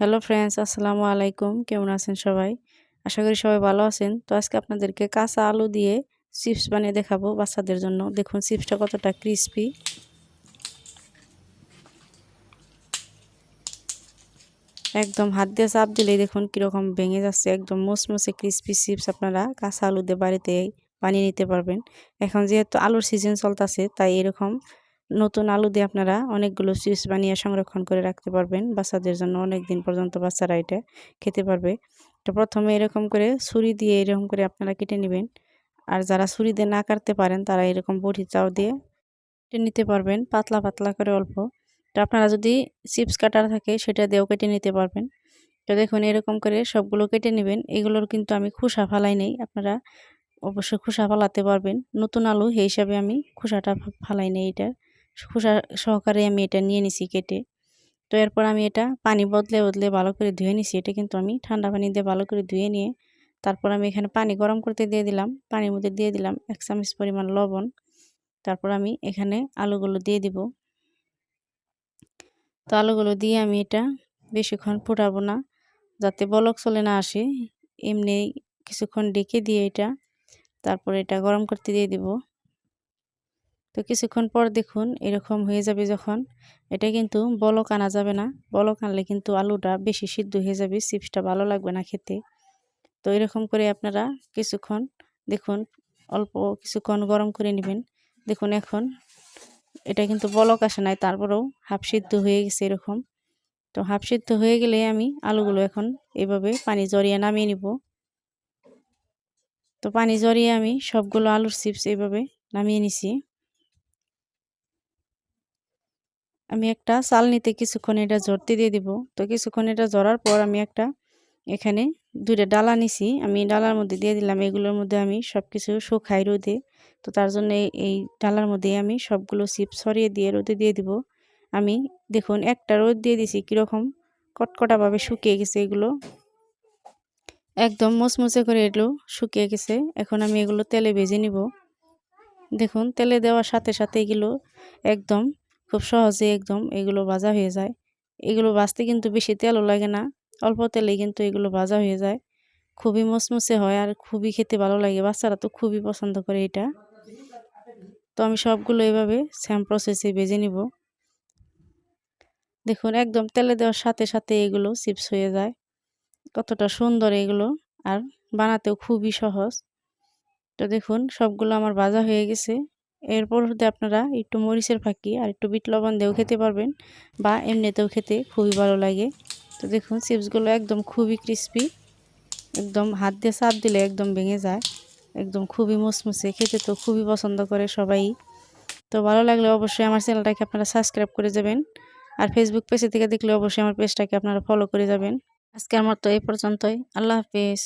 Hello friends আসসালামু আলাইকুম। কেমন আছেন সবাই? আশা করি সবাই ভালো আছেন। তো আজকে আপনাদেরকে কাঁচা আলু দিয়ে চিপস বানিয়ে দেখাবো বাচ্চাদের জন্য। দেখুন চিপসটা কতটা ক্রিস্পি একদম হাত দিয়ে চাপ দিলেই দেখুন কীরকম ভেঙে যাচ্ছে। একদম মুসমুসে ক্রিস্পি চিপস আপনারা কাঁচা আলু দিয়ে বাড়িতে বানিয়ে নিতে পারবেন। এখন যেহেতু আলুর সিজন চলতেছে, তাই এরকম নতুন আলু দিয়ে আপনারা অনেকগুলো চিপস বানিয়ে সংরক্ষণ করে রাখতে পারবেন বাচ্চাদের জন্য অনেক দিন পর্যন্ত বাচ্চারা এটা খেতে পারবে। তো প্রথমে এরকম করে ছুরি দিয়ে এরকম করে আপনারা কেটে নেবেন। আর যারা ছুরি দিয়ে না কাটতে পারেন তারা এরকম বটি চাও দিয়ে কেটে নিতে পারবেন পাতলা পাতলা করে অল্প। তো আপনারা যদি চিপস কাটার থাকে সেটা দিয়েও কেটে নিতে পারবেন। তো দেখুন এরকম করে সবগুলো কেটে নেবেন। এগুলোর কিন্তু আমি খুসা ফালাই নেই, আপনারা অবশ্যই খোসা ফালাতে পারবেন। নতুন আলু সেই হিসাবে আমি খোসাটা ফালাই নেই এটার। খোসা সহকারে আমি এটা নিয়ে নিছি কেটে। তো এরপর আমি এটা পানি বদলে বদলে ভালো করে ধুয়ে নিছি। এটা কিন্তু আমি ঠান্ডা পানি দিয়ে ভালো করে ধুয়ে নিয়ে তারপর আমি এখানে পানি গরম করতে দিয়ে দিলাম। পানির মধ্যে দিয়ে দিলাম এক চামচ পরিমাণ লবণ। তারপর আমি এখানে আলুগুলো দিয়ে দিব। তো আলুগুলো দিয়ে আমি এটা বেশিক্ষণ ফুটাবো না। যাতে বলক চলে না আসে, এমনি কিছুক্ষণ ডেকে দিয়ে এটা তারপর এটা গরম করতে দিয়ে দিব। তো কিছুক্ষণ পর দেখুন এরকম হয়ে যাবে যখন। এটা কিন্তু বলক আনা যাবে না। বলক আনলে কিন্তু আলুটা বেশি সিদ্ধ হয়ে যাবে, চিপসটা ভালো লাগবে না খেতে। তো এরকম করে আপনারা কিছুক্ষণ দেখুন, অল্প কিছুক্ষণ গরম করে নেবেন। দেখুন এখন এটা কিন্তু বলক আসে নাই, তারপরেও হাফ সিদ্ধ হয়ে গেছে এরকম। তো হাফ সিদ্ধ হয়ে গেলে আমি আলুগুলো এখন এভাবে পানি জড়িয়ে নামিয়ে নিব। তো পানি জড়িয়ে আমি সবগুলো আলুর চিপস এইভাবে নামিয়ে নিছি। আমি একটা চালনিতে কিছুক্ষণ এটা জড়তে দিয়ে দিব। তো কিছুক্ষণ এটা জড়ার পর আমি একটা এখানে দুইটা ডালা নিছি। আমি ডালার মধ্যে দিয়ে দিলাম। এগুলোর মধ্যে আমি সব কিছু শুকাই রোদে। তো তার জন্য এই ডালার মধ্যে আমি সবগুলো চিপ সরিয়ে দিয়ে রোদে দিয়ে দিব। আমি দেখুন একটা রোদ দিয়ে দিছি, কীরকম কটকটাভাবে শুকিয়ে গেছে এগুলো। একদম মুচমুচে করে এগুলো শুকিয়ে গেছে। এখন আমি এগুলো তেলে ভেজে নিব। দেখুন তেলে দেওয়ার সাথে সাথে এগুলো একদম খুব সহজে একদম এগুলো ভাজা হয়ে যায়। এগুলো ভাজতে কিন্তু বেশি তেলও লাগে না, অল্প তেলেই কিন্তু এগুলো ভাজা হয়ে যায়। খুবই মচমচে হয় আর খুবই খেতে ভালো লাগে, বাচ্চারা তো খুবই পছন্দ করে এটা। তো আমি সবগুলো এভাবে স্যাম প্রসেসে ভেজে নিব। দেখুন, একদম তেলে দেওয়ার সাথে সাথে এগুলো চিপস হয়ে যায়। কতটা সুন্দর এগুলো আর বানাতেও খুবই সহজ। তো দেখুন, সবগুলো আমার ভাজা হয়ে গেছে। এরপর হতে আপনারা একটু মরিচের ফাঁকি আর একটু বিট লবণ দিয়েও খেতে পারবেন বা এমনিতেও খেতে খুবই ভালো লাগে। তো দেখুন, চিপসগুলো একদম খুবই ক্রিস্পি একদম হাত দিয়ে চাপ দিলে একদম ভেঙে যায়, একদম খুবই মুসমুসে, খেতে তো খুবই পছন্দ করে সবাই। তো ভালো লাগলে অবশ্যই আমার চ্যানেলটাকে আপনারা সাবস্ক্রাইব করে যাবেন আর ফেসবুক পেজে থেকে দেখলে অবশ্যই আমার পেজটাকে আপনারা ফলো করে যাবেন। আজকের মতো এই পর্যন্তই, আল্লাহ হাফিজ।